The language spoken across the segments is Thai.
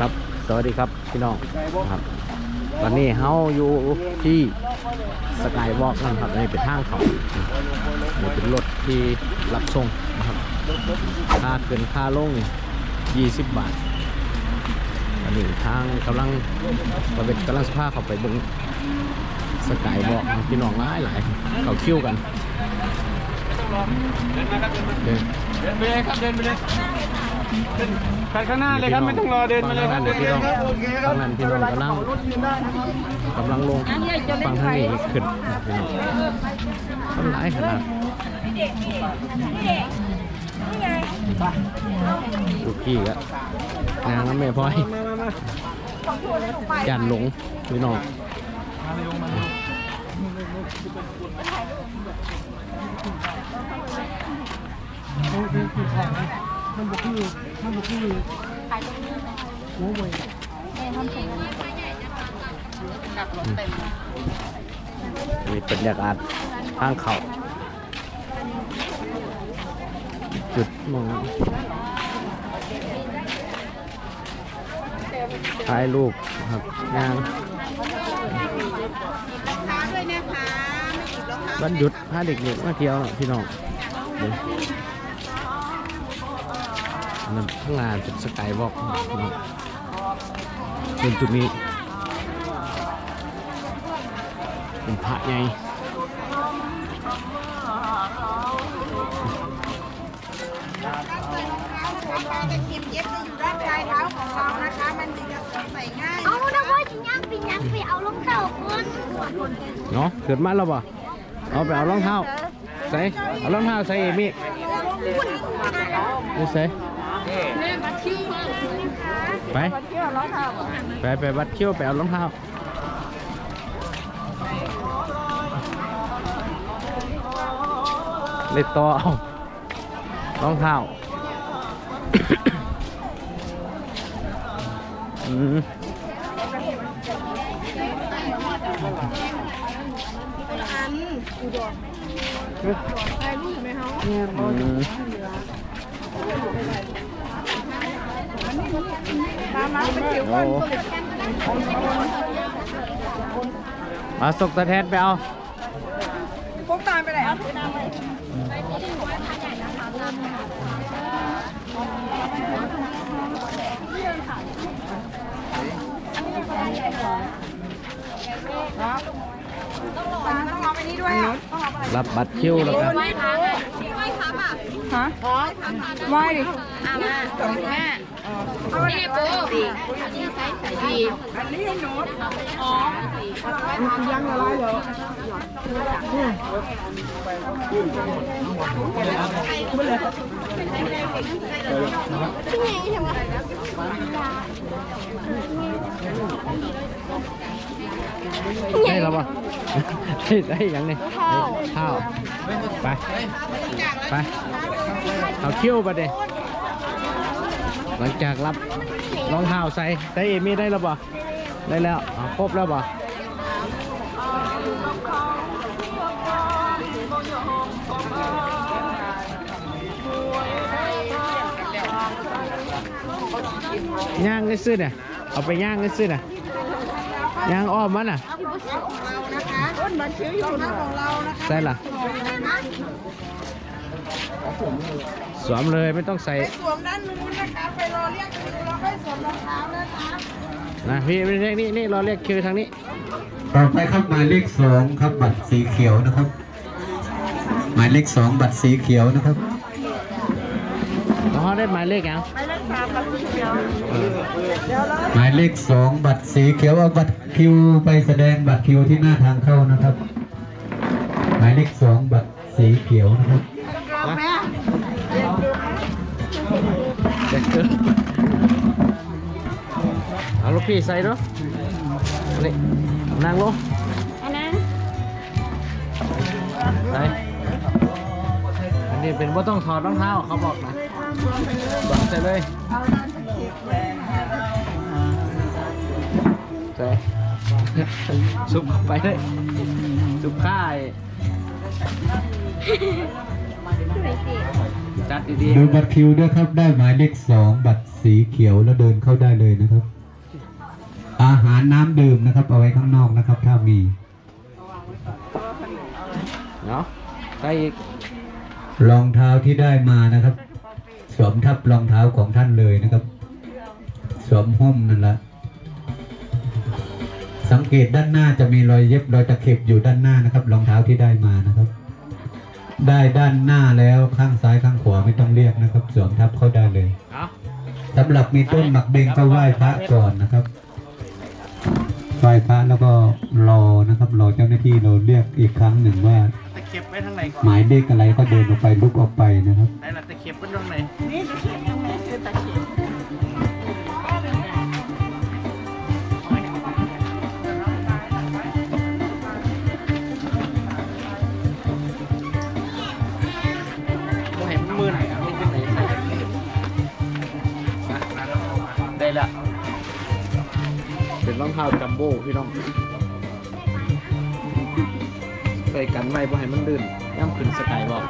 ครับ สวัสดีครับพี่น้องครับตอนนี้เฮาอยู่ที่สกายวอล์กนะครับอันเป็นทางเขานี่เป็นรถที่รับส่งนะครับค่าเกินค่าลง20 บาทอันนี้ทางกำลังเราเป็นกำลังสภาพเขาไปเบนสกายวอล์กพี่น้องหลายหลายเขาคิ้วกันเดินเดินไปเลยครับเดินไปเลยเดิน ไปข้างหน้าเลยครับไม่ต้องรอเดินมาเลยครับเดินพี่น้องทางนั้นพี่น้องกำลังกำลังลงฟังทางนี้ขึ้นพี่น้องต้นไม้ขนาดลูกพี่ก็นางน้ำแม่พลอยยันหลงพี่น้อง นี่เป็นบรรยากาศทางเขาจุดมองถ่ายรูปครับงานค้าด้วยนะคะไม่หยุดแล้วค่ะวันหยุดพาเด็กๆมาเที่ยวน่ะพี่น้อง นนั้นข้างหน้าจุดสกายวอล์กพี่น้องเป็นจุดนี้เป็นพระไงปลาตะเคียนเย็บจะอยู่ด้านปลายเท้าของเรานะคะ มันถึงจะใส่ง่าย เอานะพ่อสิยังปยังไปเอารองเท้าคนเนาะเกิดมาแล้วบ่เอาไปเอารองเท้าใส่เอารองเท้าใส่เอมี่ใส่ ไปไปไปวัดเขี้ยวไปเอารองเท้าเลยต่อเอารองเท้าอืมอืมปลามาเป็นผิวโอ้ มาสกตะแทนไปเอาพวกตามไปไหนอะปลาต้องเอาไปนี่ด้วยอะต้องเอาไปรับบัตรคิวแล้วกันไหว้พระไหว้พระป่ะฮะไหว้ดิอ่ามาแม่เอาไปนี่ปูดีใส่ใส่ดีอันนี้ให้หนูอ๋อยังอะไรเหรอได้แล้ วป่ะได้ได้ยังเนี่ยข้าวไปไปเอาคิวไปเด หลังจากรับรองเท้าใส่ใส่เอมี่ได้แล้วป่ะได้แล้วเอาครบแล้วป่ะย่างได้ซื้อเนี่ยเอาไปย่างได้ซื้อเนี่ยย่างอ้อมมันอะเรานะคะต้นบัตรคิวอยู่นะของเรานะคะใส่ล่ะ สวมเลยไม่ต้องใส่ไปสวมด้านนู้นนะคะ ไปรอเรียกคิวแล้วค่อยสวมรองเท้านะคะนะพี่ไม่ใช่นี่นี่เราเรียกคิวทางนี้ต่อไปครับหมายเลขสองครับบัตรสีเขียวนะครับ หมายเลขสองบัตรสีเขียวนะครับอ๋อได้หมายเลขยังไปเลขสามบัตรสีเขียวเออเดี๋ยวเราหมายเลขสองบัตรสีเขียวเอาบัตรคิวไปแสดงบัตรคิวที่หน้าทางเข้านะครับ หมายเลขสองบัตรสีเขียวนะครับ เด็กเกินเอาลูกพี่ใส่ด้วยนี่นั่งลงอันนั้นใส่อันนี้เป็นว่าต้องถอดรองเท้าเขาบอกนะบอกใส่เลยใส่ซุปเข้าไปเลยซุปข้ายสวยสิ จัดดีดูบัตรคิวด้วยครับ ได้หมายเลขสองบัตรสีเขียวแล้วเดินเข้าได้เลยนะครับ อาหารน้ำดื่มนะครับ เอาไว้ข้างนอกนะครับ ถ้ามีๆเนาะใส่อีกรองเท้าที่ได้มานะครับ สวมทับรองเท้าของท่านเลยนะครับ สวมหุ้มนั่นแหละสังเกตด้านหน้าจะมีรอยเย็บรอยตะเข็บอยู่ด้านหน้านะครับ รองเท้าที่ได้มานะครับ ได้ด้านหน้าแล้วข้างซ้ายข้างขวาไม่ต้องเรียกนะครับสวมทับเข้าได้เลยเอาสำหรับมีต้นหมักเบงก็ไหว้พระก่อนนะครับไหว้พระแล้วก็รอนะครับรอเจ้าหน้าที่เราเรียกอีกครั้งหนึ่งว่าตะเข็บไว้ทางไหนก่อนหมายเลขอะไรก็เดินออกไปลุกออกไปนะครับไหนล่ะตะเข็บไว้ตรงไหนนี่ตะเขียบตรงนี้คือตะเขียบ เป็นรองเท้าจัมโบ้พี่น้อง ใส่กันไว้บ่ให้มันลื่นย่ำขึ้นสกายบอก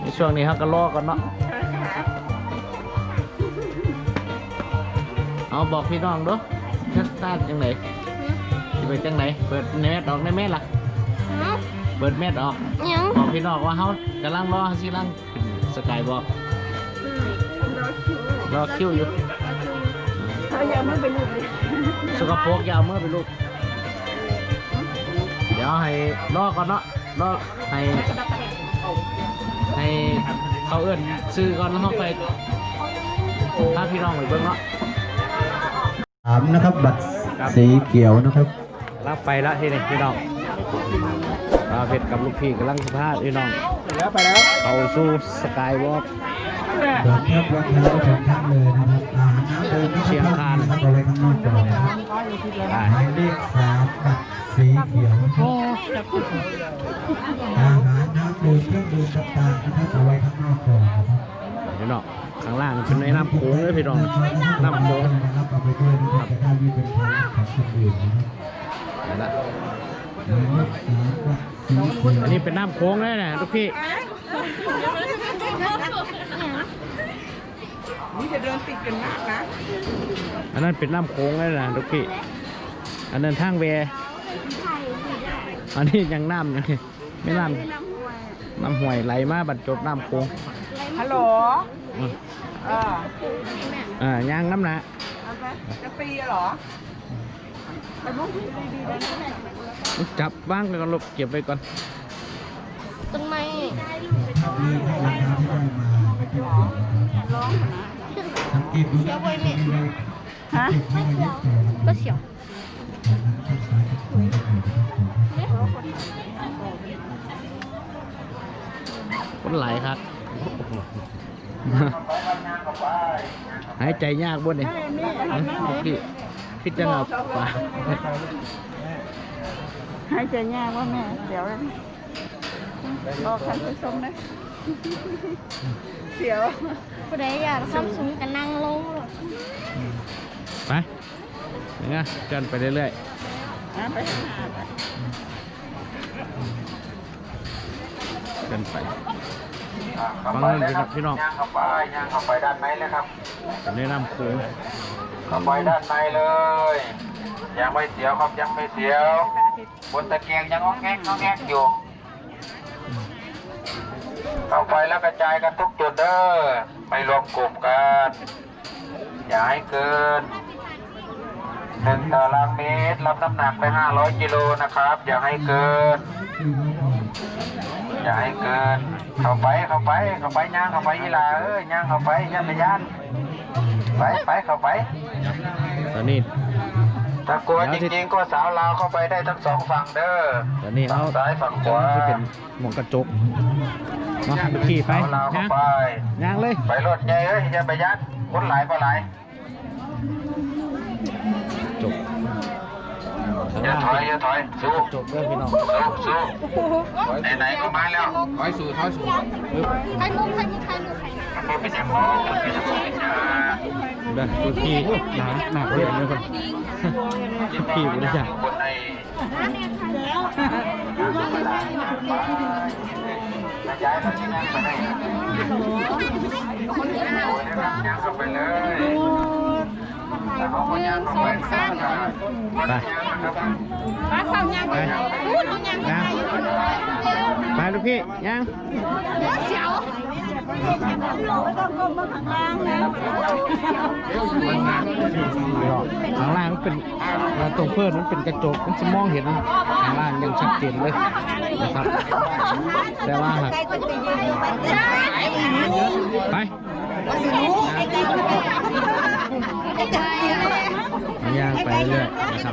ในช่วงนี้เขาก็ลอกกันเนาะเอาบอกพี่น้องเด้อชัดตาจังไหนสิไปจังไหนเปิดแมสออกในแมสล่ะเนาะเปิดแมสออกยังบอกพี่น้องว่าเขากำลังรอสิลังขึ้นสกายบอกรอคิวอยู่เขายังไม่เป็นลูกเลย สกปรกอยาวเมื่อไปลูก เดี๋ยวให้รอก่อนเนาะรอให้ให้เขาเอื้อนซื้อก่อนแล้วเขาไปพาพี่น้องไปเบิ่งเนาะสามนะครับ บัตรสีเขียวนะครับรับไปละทีนี้พี่น้องเราเพชรกับลูกพี่กำลังสภาพพี่น้อง แล้วไปแล้ว เขาสู้สกายวอล์ก สวมทับรองเท้าของท่านเลยนะครับอาหารน้ำดื่มนะครับเชียงคานเอาไว้ข้างนอกก่อนนะครับหมายเลขสามบัตรสีเขียวนะครับอาหารน้ำดื่มเครื่องดื่มต่างๆนะครับเอาไว้ข้างนอกก่อนนะครับพี่น้องข้างล่างเป็นในน้ำโขงเลยพี่น้องน้ำโขงนะครับเอาไปด้วยนะครับจะได้ไม่เป็นภาระของคนอื่นนะครับนั่นละหมายเลขสามบัตรสีเขียวอันนี้เป็นน้ำโขงเลยนะลูกพี่ นี่จะเดินติดกันมากนะอันนั้นเป็นน้ำโขงเลยนะลูกพี่อันนั้นทางเวอันนี้ยังน้ำยังไม่น้ำน้ำห่วยไหลมาบรรจบน้ำโขงฮัลโหลอืมเอออ่ายางน้ำหนะเอาไปจะปีเหรอไปมุกดีๆนะแม่จับบ้างไปก่อนลูกเก็บไว้ก่อนต้นไม้มีรองเท้าที่ได้มาไปไหมฮะเจ็บมีรอยเย็บแผลนะครับก็เสียวข้างซ้ายข้างขวาก็มีนะคนไหลครับหายใจยากบ่เนี่ยลูกพี่คิดจะเอาปาหายใจยากว่าแม่เดี๋ยวนะรอคันผู้ชมนะ เสียวผู้ใดอยากความสูงก็นั่งลงเลยไปอย่างเงี้ยจนไปเรื่อยอะไปหาไปๆจนไปฟังเรื่องพี่น้องย่างเข้าไปย่างเข้าไปด้านในเลยครับผมแนะนำครูเข้าไปด้านในเลยยังไม่เสียวครับยังไม่เสียว บนตะเกียงยังงอกแงกงอกแงกอยู่ เข้าไปแล้วกระจายกันทุกจุดเด้อไม่รวมกลุ่มกันอย่าให้เกินหนึ่งตารางเมตรรับน้ำหนักไป 500 กิโลนะครับ อย่าให้เกิน อย่าให้เกิน เข้าไปเข้าไปเข้าไปย่างเข้าไปอีหลาเอ้ยย่างเข้าไปย่านไปย่านไปไปเข้าไปตอนนี้ถ้ากลัวจริงๆก็สาวลาวเข้าไปได้ทั้งสองฝั่งเด้อตอนนี้เขาฝั่งซ้ายฝั่งขวาจะเป็นหมวกกระจก มาลูกพี่ไปสาวลาวเข้าย่างไปย่างเลย ไปรถใหญ่เอ้ยอย่าไปย่านคนหลายก็หลายจบอย่าถอยอย่าถอยสู้จบเรื่องพี่น้องสู้สู้ไหนๆก็มาแล้วถอยสู่ถอยสู่ปึ๊บใครมุกใครมุกใครมุกใครมุกมันเป็นอย่างมองมันเป็นอย่างมองจ้าเด้อลูกพี่หนาหนักเลยเนี่ยคนลูกพี่กูได้จ้ะบนในเย้ายมาที่นั่งไปได้ย่างเข้าไปเลยแล้วเขาก็ย่างเข้าไปข้างกันไปป้าเขายังไปพูดเขายังไปไปลูกพี่ยังเสียวข้างล่างมันเป็นตรงเพื่อนมันเป็นกระจกมันจะมองเห็นข้างล่างยังชัดเจนเลย นะครับ แต่ว่าหากไปย่างไปเรื่อยๆนะครับ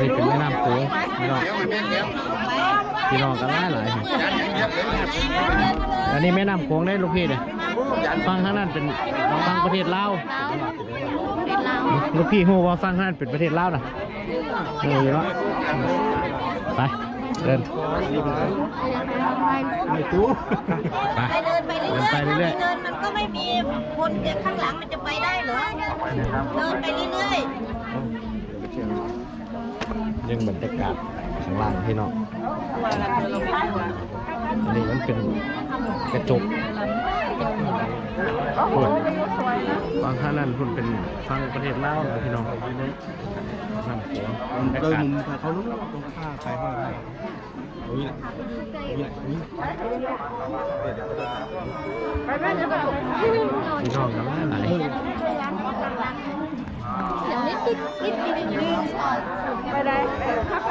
นี่เป็นแม่น้ำโขงพี่น้องพี่น้องกันหลายหลายครับอันนี้แม่น้ำโขงได้ลูกพี่เลยฟังข้างนั้นเป็นฟังประเทศลาวลูกพี่ฮู้ว่าฟังข้างนั้นเป็นประเทศลาวนะเออเนาะไป เดินไปเดินไปเรื่อยเดินมันก็ไม่มีคนข้างหลังมันจะไปได้เหรอ เดินไปเรื่อยๆๆยังบรรยากาศข้างล่างพี่น้องอันนี้มันเป็นกระจก พุ่นบางท่านนั่นพุ่นเป็นฟังประเทศลาวนะพี่น้องน้ำโขงบรรยากาศเขารู้ตรงข้าใครห้อยได้นี่แหละนี่แหละนี่พี่น้องกันหลายหลายเสียวนิดนิดนิดนิดนิดไป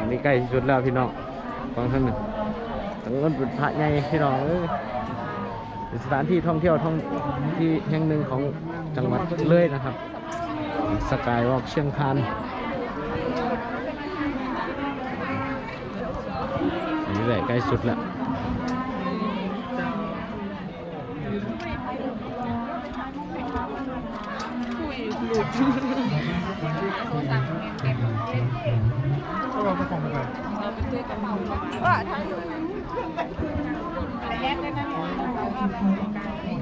อันนี้ใกล้ที่สุดแล้วพี่น้องฟังท่านหนึ่งทั้งนั้นเป็นพระใหญ่พี่น้องเอ้ยเป็นสถานที่ท่องเที่ยวท่องที่แห่งหนึ่งของจังหวัดเลยนะครับ สกายวอล์กเชียงคานอันนี้แหละใกล้สุดแล้ ว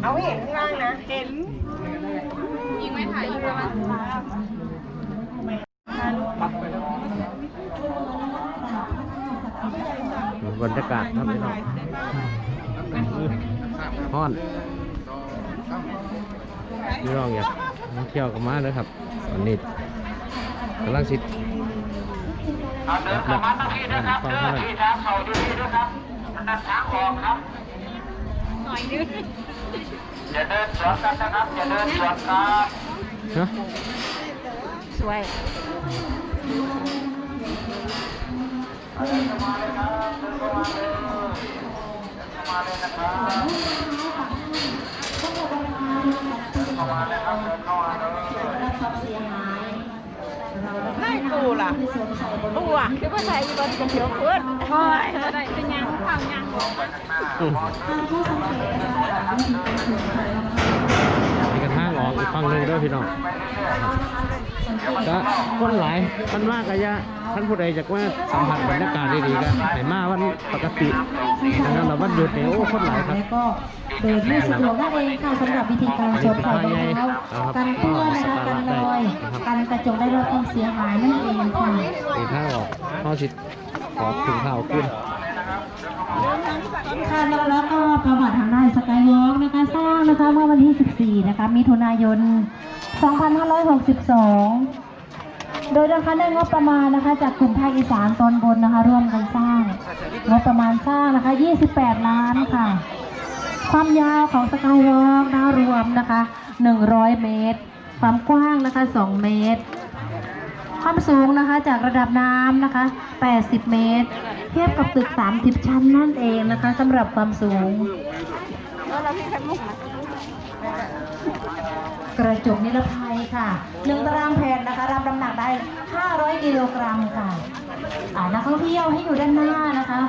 เอาเห็นข้างล่างนะ เห็นยิงไม่ถ่ายยิงประมาณบรรยากาศครับพี่น้องฮ้อนพี่น้องอยากมาเที่ยวกันมาเลยครับตอนนี้กำลังสิ เอาเดินเข้ามาตั้งที่นะครับเดินที่ทางเขาดีๆนะครับนันทางออกครับอย่าเดินสวนกันนะครับอย่าเดินสวนกันเนาะสวยเข้ามาเลยนะครับเดินเข้ามาเลยครับเดินเข้ามาเลย ได้กูล่ะตัวคือว่าใส่บนกระเขียวเพื่อนโอ้ยได้เป็นยังข้าวยังมีกระทางออกอีกฝั่งหนึ่งด้วยพี่น้อง ก็คนหลายคนมากกะยะท่านผู้ใดจากว่าสัมผัสบรรยากาศดีๆกันไหนมาวันปกติดังนั้นเราวันหยุดเนี่ยโอ้คนหลายครับแล้วก็เดินไม่สะดวกนั่นเองค่ะสำหรับวิธีการสวมใส่รองเท้ากันเปื้อนนะคะกันรอยกันกระจกได้รับความเสียหายนั่นเองค่ะอีกทางออกข้อสิขอถึงเท้าขึ้นค่ะแล้วก็ประวัติทางด้านสกายวอล์กนะคะสร้างนะคะเมื่อวันที่ 14 นะคะมิถุนายน 2562 โดยนะคะได้งบประมาณนะคะจากกลุ่มภาคอีสานตอนบนนะคะร่วมกันสร้างงบประมาณสร้างนะคะ 28 ล้านค่ะ ความยาวของสกายวอล์กนะรวมนะคะ 100 เมตร ความกว้างนะคะ 2 เมตร ความสูงนะคะจากระดับน้ำนะคะ 80 เมตร เทียบกับตึก 30 ชั้นนั่นเองนะคะสำหรับความสูง กระจกนิรภัยค่ะหนึ่งตารางแผ่นนะคะ รับน้ำหนักได้ 500 กิโลกรัมค่ะอ่านักท่องเที่ยวให้อยู่ด้านหน้านะคะ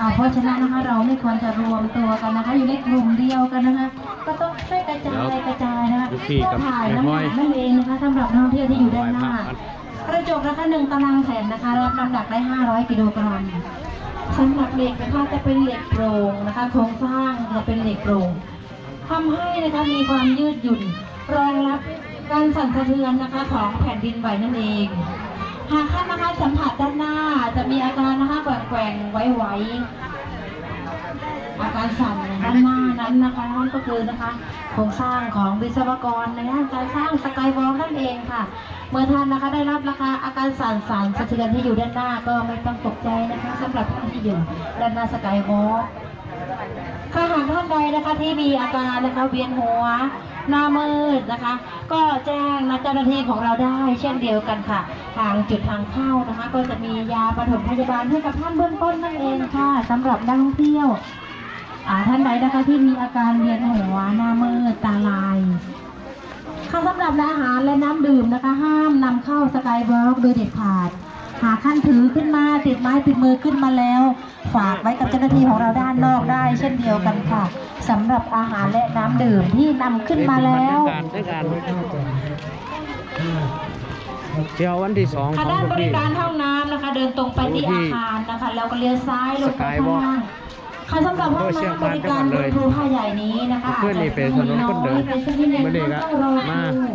อ่าเพราะฉะนั้นนะคะเราไม่ควรจะรวมตัวกันนะคะ อยู่ในกลุ่มเดียวกันนะคะ ก็ต้องช่วยกระจายกระจายนะคะลูกพี่กับเพื่อถ่ายแม่น้ำพลหอนัยกนั่นเองนะคะสำหรับนักท่องเที่ยวที่อยู่ด้านหน้าไหว้พระกันกระจกนะคะหนึ่งตารางแผ่นนะคะ รับน้ำหนักได้ 500 กิโลกรัมสำหรับเหล็กนะคะจะเป็นเหล็กโปร่งนะคะโครงสร้างจะเป็นเหล็กโปร่งทำให้นะคะมีความยืดหยุ่น รองรับการสั่นสะเทือนนะคะของแผ่นดินไหวนั่นเอง หากท่านนะคะสัมผัสด้านหน้าจะมีอาการนะคะแกว่งๆไหวๆอาการสั่นด้านหน้านั้นนะคะนั่นก็คือนะคะโครงสร้างของวิศวกรในด้านการสร้างสกายวอล์กนั่นเองค่ะ เมื่อท่านนะคะได้รับราคาอาการสั่นสั่นสะเทือนที่อยู่ด้านหน้าก็ไม่ต้องตกใจนะคะสำหรับท่านที่อยู่ด้านหน้าสกายวอล์กถ้าหากท่านใดนะคะที่มีอาการนะคะเวียนหัว หน้ามืดนะคะ ก็แจ้งนะเจ้าหน้าที่ของเราได้เช่นเดียวกันค่ะ ทางจุดทางเข้านะคะ ก็จะมียาปฐมพยาบาลให้กับท่านเบื้องต้นนั่นเองค่ะสำหรับนักท่องเที่ยวท่านใดนะคะที่มีอาการเวียนหัวหน้ามืดตาลายค่ะสำหรับอาหารและน้ำดื่มนะคะ ห้ามนำเข้าสกายวอล์กโดยเด็ดขาด หากท่านถือขึ้นมาติดไม้ติดมือขึ้นมาแล้ว ฝากไว้กับเจ้าหน้าที่ของเราด้านนอกได้เช่นเดียวกันค่ะสำหรับอาหารและน้ำดื่มที่นำขึ้นมาแล้วการด้วยการเที่ยววันที่สองขค่ะองด้านลูกบริพี่การห้องน้ำนะคะ เดินตรงไปที่อาคารนะคะแล้วก็เลี้ยวซ้ายลงไปข้างล่าง ค่ะสำหรับห้องน้ำบริการบนภูผ้าใหญ่นี้นะคะเพื่อนนี่เป็นถนนคนเดินเป็นเส้นที่เดินมื่อนี้ก็ต้องรอมาคิว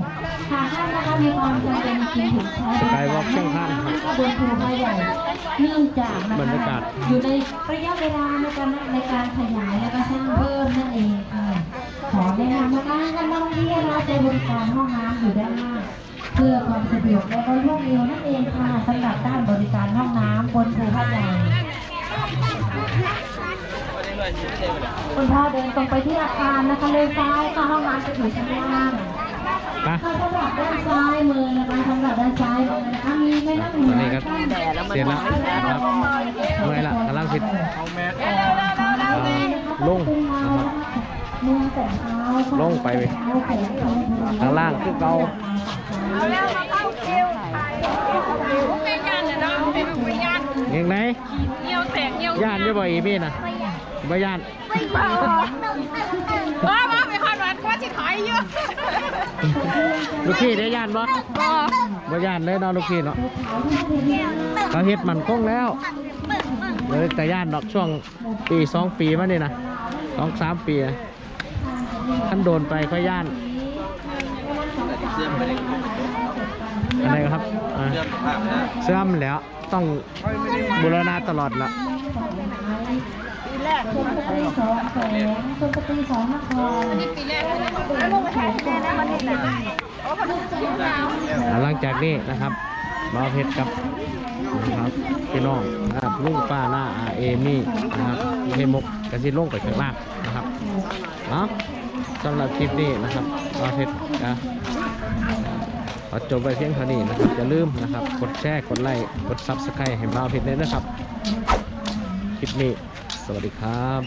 หากท่านนะคะมีความจำเป็นจริงถึงใช้สกายวอล์กเชียงคานครับบนภูผ้าใหญ่เนื่องจากนะบรรยาคะกาศอยู่ในระยะเวลาในการในการขยายและก็สร้างเพิ่มนั่นเองค่ะขอแนะนำนะคะให้ท่านนักท่องเที่ยวนะคะใจบริการห้องน้ำอยู่ด้านหน้าเพื่อความสะดวกและก็รวดเร็วนั่นเองค่ะสำหรับด้านบริการห้องน้ำบนภูผ้าใหญ่ คุณพ่อเดินตรงไปที่อาคารนะคะเลยซ้ายค่ะห้องน้ำจะอยู่ชั้นล่างไปค่ะสำหรับด้านซ้ายมือนะคะสำหรับด้านซ้ายมือนะคะมีแม่น้ำหนึ่งตอนนี้ก็เสร็จแล้วนะครับเมื่อยละกำลังสิลงนะครับ มือแต่เท้าลงไปข้างล่างคือเก่าเป็นยันเนาะเป็นเป็นยันเองไหนเงี้ยวแตกเงี้ยวย่านจะบ่อีพี่นะบ่ย่านว้าว้าไปคอนวันว่าสิขายเยอะลูกพี่ได้ย่านบ่บ่ย่านเลยเนาะลูกพี่เนาะเขาเฮ็ดมันคงแล้วเลยแต่ย่านดอกช่วงปีสองปีมานี่นะสองสามปีนะท่านโดนไปค่อยย่าน อะไรครับอ่าเสื่อมแล้วต้องบูรณะตลอดละชมปตีสองแสงชมปตีสองนครปีแรกแล้วลงไปถ่ายที่ไหนะวันนี้นะหลังจากนี้นะครับมาเพชรกับนะครับพี่น้องนะครับลุงป้าหน้าอาเอมี่นะครับเฮมกกระสิลงไปข้างล่างนะครับเนาะสำหรับคลิปนี้นะครับมาเพชรนะ ขอจบไปเพียงเท่านี้นะครับอย่าลืมนะครับ กดแชร์กดไลค์กดซับสไครต์ให้มาเพชรด้วยนะครับคลิปนี้ สวัสดีครับ